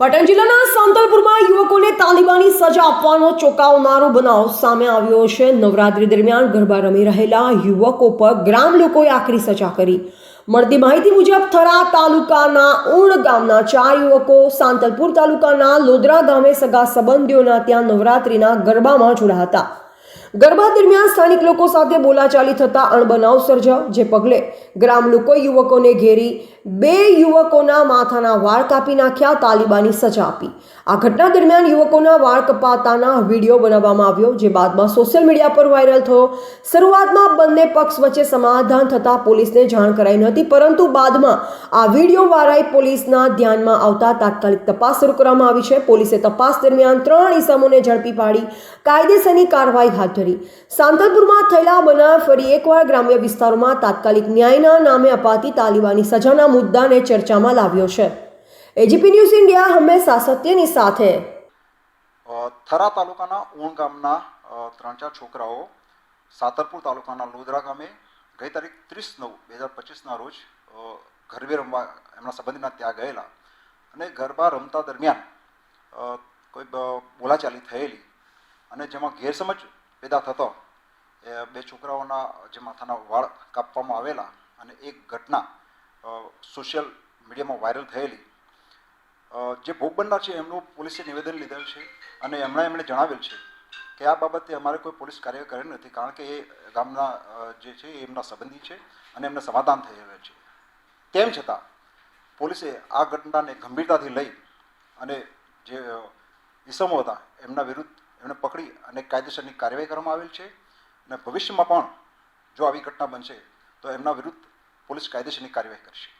પાટણ જિલ્લાના સાંતલપુરમાં યુવકોને તાલિબાની સજા આપવાનો ચોંકાવનારો બનાવ સામે આવ્યો છે. નવરાત્રી દરમિયાન ગરબા રમી રહેલા યુવકો પર ગ્રામ લોકોએ આકરી સજા કરી. મળતી માહિતી મુજબ થરા તાલુકાના ઉણ ગામના ચાર યુવકો સાંતલપુર તાલુકાના લોદરા ગામે સગા સંબંધીઓના ત્યાં નવરાત્રીના ગરબામાં જોડાયા હતા. ગરબા દરમિયાન સ્થાનિક લોકો સાથે બોલાચાલી થતા અણબનાવ સર્જાયો, જે પગલે ગ્રામ લોકો યુવકોને ઘેરી બે યુવકોના માથાના વાળ કાપી નાખ્યા, તાલિબાની સજા આપી. આ ઘટના દરમિયાન યુવકોના વાળ કપાતાના વીડિયો બનાવવામાં આવ્યો, જે બાદમાં સોશિયલ મીડિયા પર વાયરલ થયો. શરૂઆતમાં બંને પક્ષ વચ્ચે સમાધાન થતાં પોલીસને જાણ કરાઈ નહોતી, પરંતુ બાદમાં આ વીડિયો વારાઈ પોલીસના ધ્યાનમાં આવતા તાત્કાલિક તપાસ શરૂ કરવામાં આવી છે. પોલીસે તપાસ દરમિયાન ત્રણ ઇસમોને ઝડપી પાડી કાયદેસરની કાર્યવાહી હાથ ધરી સાંતલપુરમાં થયેલા બનાવ ફરી એકવાર ગ્રામ્ય વિસ્તારોમાં તાત્કાલિક ન્યાયના નામે અપાતી તાલિબાની સજાના મુદ્દાને ચર્ચામાં લાવ્યો છે. એજીપી ન્યૂઝ ઇન્ડિયા હંમેશા સત્યની સાથે. થરા તાલુકાના ઊણ ગામના ત્રણ ચાર છોકરાઓ સાતરપુર તાલુકાના લોદરા ગામે ગઈ તારીખ ત્રીસ નવ બે હજાર પચીસના રોજ ગરબે રમવા એમના સંબંધીના ત્યાં ગયેલા. અને ગરબા રમતા દરમિયાન કોઈ બોલાચાલી થયેલી. અને જેમાં ગેરસમજ પેદા થતો એ બે છોકરાઓના જે માથાના વાળ કાપવામાં આવેલા અને એક ઘટના સોશિયલ મીડિયામાં વાયરલ થયેલી. જે ભોગ બનનાર છે એમનું પોલીસે નિવેદન લીધેલ છે અને એમણે એમણે જણાવેલ છે કે આ બાબતે અમારે કોઈ પોલીસ કાર્ય કરેલ નથી કારણ કે એ ગામના જે છે એ એમના સંબંધી છે અને એમને સમાધાન થઈ રહ્યું છે. તેમ છતાં પોલીસે આ ઘટનાને ગંભીરતાથી લઈ અને જે અ, ઈસમો હતા એમના વિરુદ્ધ એમને પકડી અને કાયદેસરની કાર્યવાહી કરવામાં આવેલ છે અને ભવિષ્યમાં પણ જો આવી ઘટના બનશે તો એમના વિરુદ્ધ પોલીસ કાયદેસરની કાર્યવાહી કરશે.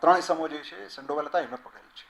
ત્રણ ઇસમો જે છે સંડોવાયેલા હતા એમને પકડેલ છે.